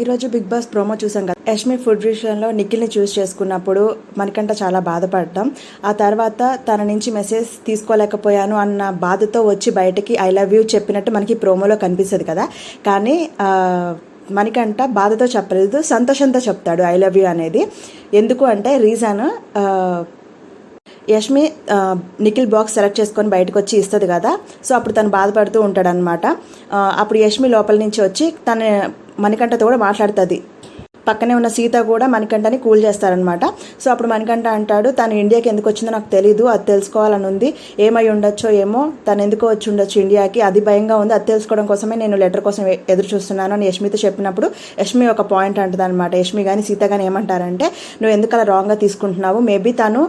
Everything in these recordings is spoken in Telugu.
ఈరోజు బిగ్ బాస్ ప్రోమో చూసాం కదా. యష్మి ఫుడ్ విషయంలో నిఖిల్ని చూస్ చేసుకున్నప్పుడు మనకంట చాలా బాధపడటం ఆ తర్వాత తన నుంచి మెసేజ్ తీసుకోలేకపోయాను అన్న బాధతో వచ్చి బయటకి ఐ లవ్ యూ చెప్పినట్టు మనకి ప్రోమోలో కనిపిస్తుంది కదా. కానీ మనకంట బాధతో చెప్పలేదు సంతోషంతో చెప్తాడు ఐ లవ్ యూ అనేది. ఎందుకు అంటే reason Yashmi Nikhil box select చేసుకొని బయటకు వచ్చి ఇస్తుంది కదా. సో అప్పుడు తను బాధపడుతూ ఉంటాడనమాట అప్పుడు యష్మి లోపల నుంచి వచ్చి తన మణికంఠతో కూడా మాట్లాడుతుంది. పక్కనే ఉన్న సీత కూడా మణికంఠని కూల్ చేస్తారనమాట సో అప్పుడు మణికంఠ అంటాడు తను ఇండియాకి ఎందుకు వచ్చిందో నాకు తెలీదు అది తెలుసుకోవాలని ఉంది. ఏమై ఉండొచ్చో ఏమో తను ఎందుకు వచ్చి ఉండొచ్చు ఇండియాకి. అది భయంగా ఉంది అది తెలుసుకోవడం కోసమే నేను లెటర్ కోసం ఎదురు చూస్తున్నాను అని యష్మితో చెప్పినప్పుడు యష్మి ఒక పాయింట్ అంటుంది అనమాట యష్మి కానీ సీత కానీ ఏమంటారంటే నువ్వు ఎందుకు అలా రాంగ్గా తీసుకుంటున్నావు? మేబీ తను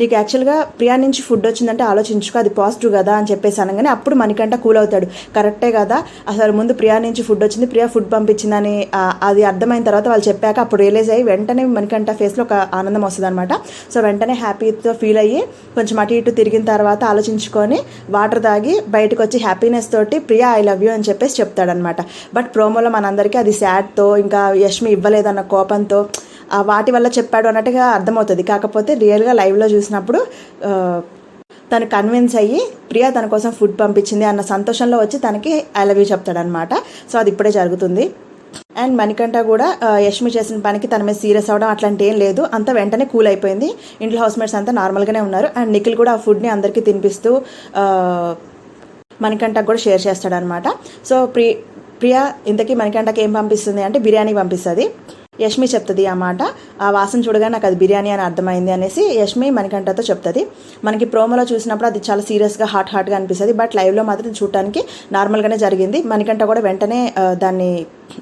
నీకు యాక్చువల్గా ప్రియా నుంచి ఫుడ్ వచ్చిందంటే ఆలోచించుకో అది పాజిటివ్ కదా అని చెప్పేసి అనగానే అప్పుడు మనకంట కూల్ అవుతాడు. కరెక్టే కదా అసలు ముందు ప్రియా నుంచి ఫుడ్ వచ్చింది ప్రియా ఫుడ్ పంపించిందని అది అర్థమైంది అర్థమైన తర్వాత వాళ్ళు చెప్పాక అప్పుడు రియలైజ్ అయ్యి వెంటనే మనకంట ఫేస్లో ఒక ఆనందం వస్తుంది అనమాట సో వెంటనే హ్యాపీతో ఫీల్ అయ్యి కొంచెం అటు ఇటు తిరిగిన తర్వాత ఆలోచించుకొని వాటర్ తాగి బయటకు వచ్చి హ్యాపీనెస్ తోటి ప్రియా ఐ లవ్ యూ అని చెప్పేసి చెప్తాడనమాట బట్ ప్రోమోలో మనందరికీ అది సాడ్తో ఇంకా యష్మి ఇవ్వలేదన్న కోపంతో ఆ వాటి వల్ల చెప్పాడు అన్నట్టుగా అర్థమవుతుంది. కాకపోతే రియల్గా లైవ్లో చూసినప్పుడు తను కన్విన్స్ అయ్యి ప్రియా తన కోసం ఫుడ్ పంపించింది అన్న సంతోషంలో వచ్చి తనకి ఐ లవ్ యూ చెప్తాడనమాట సో అది ఇప్పుడే జరుగుతుంది. అండ్ మణికంఠ కూడా యష్మి చేసిన పనికి తన మీద సీరియస్ అవ్వడం అట్లాంటి ఏం లేదు. అంతా వెంటనే కూల్ అయిపోయింది. ఇంట్లో హౌస్మేట్స్ అంతా నార్మల్గానే ఉన్నారు. అండ్ నిఖిల్ కూడా ఆ ఫుడ్ని అందరికీ తినిపిస్తూ ఆ, మణికంఠకు కూడా షేర్ చేస్తాడనమాట సో ప్రి ప్రియా ఇంతకీ మణికంఠకి ఏం పంపిస్తుంది అంటే బిర్యానీ పంపిస్తుంది. యష్మి చెప్తుంది ఆ మాట. ఆ వాసన చూడగా నాకు అది బిర్యానీ అని అర్థమైంది అనేసి యష్మి మణికంఠతో చెప్తుంది. మనకి ప్రోమోలో చూసినప్పుడు అది చాలా సీరియస్గా హాట్ హాట్గా అనిపిస్తుంది. బట్ లైవ్లో మాత్రం చూడటానికి నార్మల్గానే జరిగింది. మణికంఠ కూడా వెంటనే దాన్ని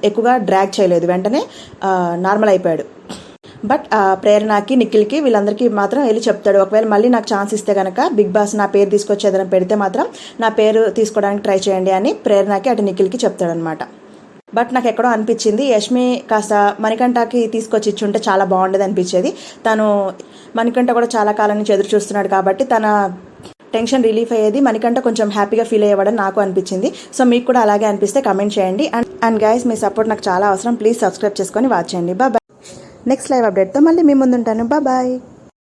ఎక్కువగా డ్రాగ్ చేయలేదు. వెంటనే నార్మల్ అయిపోయాడు. బట్ ప్రేరణకి నిఖిల్కి వీళ్ళందరికీ మాత్రం వెళ్ళి చెప్తాడు. ఒకవేళ మళ్ళీ నాకు ఛాన్స్ ఇస్తే కనుక బిగ్ బాస్ నా పేరు తీసుకొచ్చి ఏదైనా పెడితే మాత్రం నా పేరు తీసుకోవడానికి ట్రై చేయండి అని ప్రేరణకి అటు నిఖిల్కి చెప్తాడనమాట బట్ నాకు ఎక్కడో అనిపించింది. యష్మి కాస్త మణికంఠకి తీసుకొచ్చి ఇచ్చుంటే చాలా బాగుండేది అనిపించేది. తను మణికంఠ కూడా చాలా కాలం నుంచి ఎదురు చూస్తున్నాడు కాబట్టి తన టెన్షన్ రిలీఫ్ అయ్యేది మణికంఠ కొంచెం హ్యాపీగా ఫీల్ అయ్యేవాడని నాకు అనిపించింది. సో మీకు కూడా అలాగే అనిపిస్తే కమెంట్ చేయండి. అండ్ అండ్ గైస్ మీ సపోర్ట్ నాకు చాలా అవసరం. ప్లీజ్ సబ్స్క్రైబ్ చేసుకొని వాచ్ చేయండి. బాయ్ నెక్స్ట్ లైవ్ అప్డేట్తో మళ్ళీ మీ ముందుంటాను. బాయ్